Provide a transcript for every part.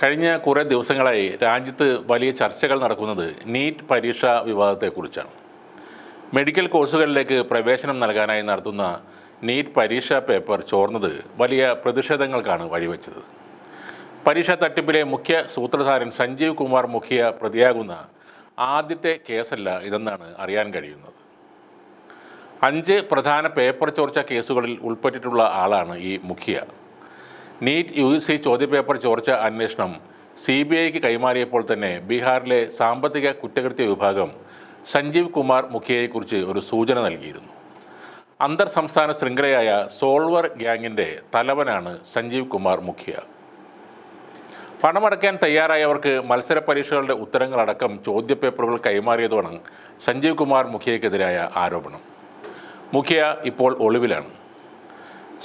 കഴിഞ്ഞ കുറേ ദിവസങ്ങളായി രാജ്യത്ത് വലിയ ചർച്ചകൾ നടക്കുന്നത് നീറ്റ് പരീക്ഷാ വിവാദത്തെക്കുറിച്ചാണ്. മെഡിക്കൽ കോഴ്സുകളിലേക്ക് പ്രവേശനം നൽകാനായി നടത്തുന്ന നീറ്റ് പരീക്ഷാ പേപ്പർ ചോർന്നത് വലിയ പ്രതിഷേധങ്ങൾക്കാണ് വഴിവെച്ചത്. പരീക്ഷാ തട്ടിപ്പിലെ മുഖ്യ സൂത്രധാരൻ സഞ്ജീവ് കുമാർ മുഖിയ പ്രതിയാകുന്ന ആദ്യത്തെ കേസല്ല ഇതെന്നാണ് അറിയാൻ കഴിയുന്നത്. അഞ്ച് പ്രധാന പേപ്പർ ചോർച്ച കേസുകളിൽ ഉൾപ്പെട്ടിട്ടുള്ള ആളാണ് ഈ മുഖിയ. നീറ്റ് യു സി ചോദ്യപേപ്പർ ചോർച്ച അന്വേഷണം സി ബി ഐക്ക് കൈമാറിയപ്പോൾ തന്നെ ബീഹാറിലെ സാമ്പത്തിക കുറ്റകൃത്യ വിഭാഗം സഞ്ജീവ് കുമാർ മുഖിയയെക്കുറിച്ച് ഒരു സൂചന നൽകിയിരുന്നു. അന്തർ സംസ്ഥാന ശൃംഖലയായ സോൾവർ ഗ്യാങ്ങിന്റെ തലവനാണ് സഞ്ജീവ് കുമാർ മുഖിയ. പണമടയ്ക്കാൻ തയ്യാറായവർക്ക് മത്സര പരീക്ഷകളുടെ ഉത്തരങ്ങളടക്കം ചോദ്യപേപ്പറുകൾ കൈമാറിയതോടാണ് സഞ്ജീവ് കുമാർ മുഖിയക്കെതിരായ ആരോപണം. മുഖ്യ ഇപ്പോൾ ഒളിവിലാണ്.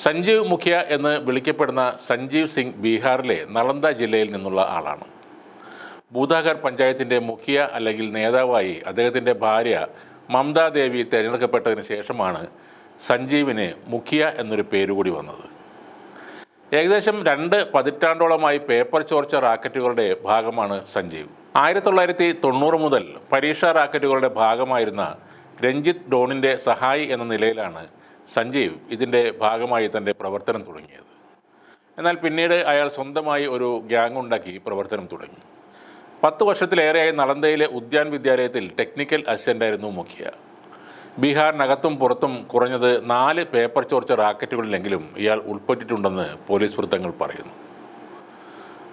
സഞ്ജീവ് മുഖ്യ എന്ന് വിളിക്കപ്പെടുന്ന സഞ്ജീവ് സിംഗ് ബീഹാറിലെ നളന്ദ ജില്ലയിൽ നിന്നുള്ള ആളാണ്. ബൂദാഗർ പഞ്ചായത്തിന്റെ മുഖ്യ അല്ലെങ്കിൽ നേതാവായി അദ്ദേഹത്തിന്റെ ഭാര്യ മമതാ ദേവി തിരഞ്ഞെടുക്കപ്പെട്ടതിന് ശേഷമാണ് സഞ്ജീവിന് മുഖ്യ എന്നൊരു പേരുകൂടി വന്നത്. ഏകദേശം രണ്ട് പതിറ്റാണ്ടോളമായി പേപ്പർ ചോർച്ച റാക്കറ്റുകളുടെ ഭാഗമാണ് സഞ്ജീവ്. ആയിരത്തി തൊള്ളായിരത്തി തൊണ്ണൂറ് മുതൽ പരീക്ഷാ റാക്കറ്റുകളുടെ ഭാഗമായിരുന്ന രഞ്ജിത്ത് ഡോണിന്റെ സഹായി എന്ന നിലയിലാണ് സഞ്ജീവ് ഇതിന്റെ ഭാഗമായി തന്റെ പ്രവർത്തനം തുടങ്ങിയത്. എന്നാൽ പിന്നീട് അയാൾ സ്വന്തമായി ഒരു ഗ്യാങ് ഉണ്ടാക്കി പ്രവർത്തനം തുടങ്ങി. പത്ത് വർഷത്തിലേറെയായി നളന്തയിലെ ഉദ്യാൻ വിദ്യാലയത്തിൽ ടെക്നിക്കൽ അസിസ്റ്റന്റായിരുന്നു മുഖ്യ. ബീഹാറിനകത്തും പുറത്തും കുറഞ്ഞത് നാല് പേപ്പർ ചോർച്ച റാക്കറ്റുകളിലെങ്കിലും ഇയാൾ ഉൾപ്പെട്ടിട്ടുണ്ടെന്ന് പോലീസ് വൃത്തങ്ങൾ പറയുന്നു.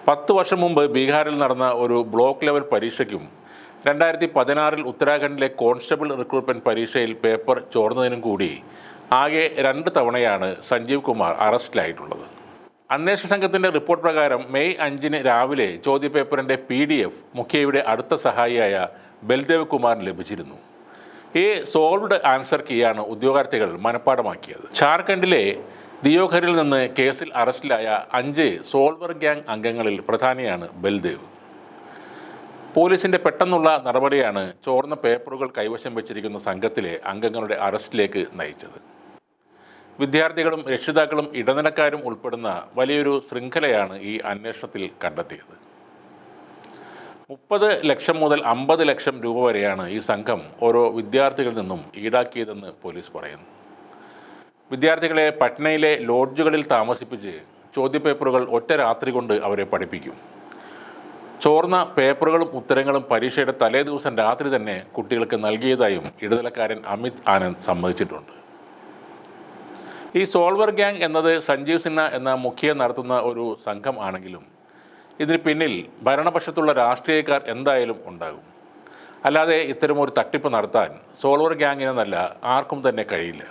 പത്ത് വർഷം മുമ്പ് ബീഹാറിൽ നടന്ന ഒരു ബ്ലോക്ക് ലെവൽ പരീക്ഷയ്ക്കും രണ്ടായിരത്തി പതിനാറിൽ ഉത്തരാഖണ്ഡിലെ കോൺസ്റ്റബിൾ റിക്രൂട്ട്മെന്റ് പരീക്ഷയിൽ പേപ്പർ ചോർന്നതിനും കൂടി ആകെ രണ്ട് തവണയാണ് സഞ്ജീവ് കുമാർ അറസ്റ്റിലായിട്ടുള്ളത്. അന്വേഷണ സംഘത്തിന്റെ റിപ്പോർട്ട് പ്രകാരം മെയ് അഞ്ചിന് രാവിലെ ചോദ്യപേപ്പറിന്റെ പി ഡി എഫ് മുഖ്യയുടെ അടുത്ത സഹായിയായ ബൽദേവ് കുമാറിന് ലഭിച്ചിരുന്നു. ഈ സോൾവ്ഡ് ആൻസർ കീയാണ് ഉദ്യോഗാർത്ഥികൾ മനഃപ്പാടമാക്കിയത്. ഝാർഖണ്ഡിലെ ദിയോഘറിൽ നിന്ന് കേസിൽ അറസ്റ്റിലായ അഞ്ച് സോൾവർ ഗ്യാങ് അംഗങ്ങളിൽ പ്രധാനിയാണ് ബൽദേവ്. പോലീസിന്റെ പെട്ടെന്നുള്ള നടപടിയാണ് ചോർന്ന പേപ്പറുകൾ കൈവശം വെച്ചിരിക്കുന്ന സംഘത്തിലെ അംഗങ്ങളുടെ അറസ്റ്റിലേക്ക് നയിച്ചത്. വിദ്യാർത്ഥികളും രക്ഷിതാക്കളും ഇടനിലക്കാരും ഉൾപ്പെടുന്ന വലിയൊരു ശൃംഖലയാണ് ഈ അന്വേഷണത്തിൽ കണ്ടെത്തിയത്. മുപ്പത് ലക്ഷം മുതൽ അമ്പത് ലക്ഷം രൂപ വരെയാണ് ഈ സംഘം ഓരോ വിദ്യാർത്ഥികളിൽ നിന്നും ഈടാക്കിയതെന്ന് പോലീസ് പറയുന്നു. വിദ്യാർത്ഥികളെ പട്നയിലെ ലോഡ്ജുകളിൽ താമസിപ്പിച്ച് ചോദ്യപേപ്പറുകൾ ഒറ്റ രാത്രി കൊണ്ട് അവരെ പഠിപ്പിക്കും. ചോർന്ന പേപ്പറുകളും ഉത്തരങ്ങളും പരീക്ഷയുടെ തലേ ദിവസം രാത്രി തന്നെ കുട്ടികൾക്ക് നൽകിയതായും ഇടനിലക്കാരൻ അമിത് ആനന്ദ് സമ്മതിച്ചിട്ടുണ്ട്. ഈ സോൾവർ ഗ്യാങ് എന്നത് സഞ്ജീവ് സിൻഹ എന്ന മുഖ്യ നടത്തുന്ന ഒരു സംഘം ആണെങ്കിലും ഇതിന് പിന്നിൽ ഭരണപക്ഷത്തുള്ള രാഷ്ട്രീയക്കാർ എന്തായാലും ഉണ്ടാകും. അല്ലാതെ ഇത്തരമൊരു തട്ടിപ്പ് നടത്താൻ സോൾവർ ഗ്യാങ്ങിനെന്നല്ല ആർക്കും തന്നെ കഴിയില്ല.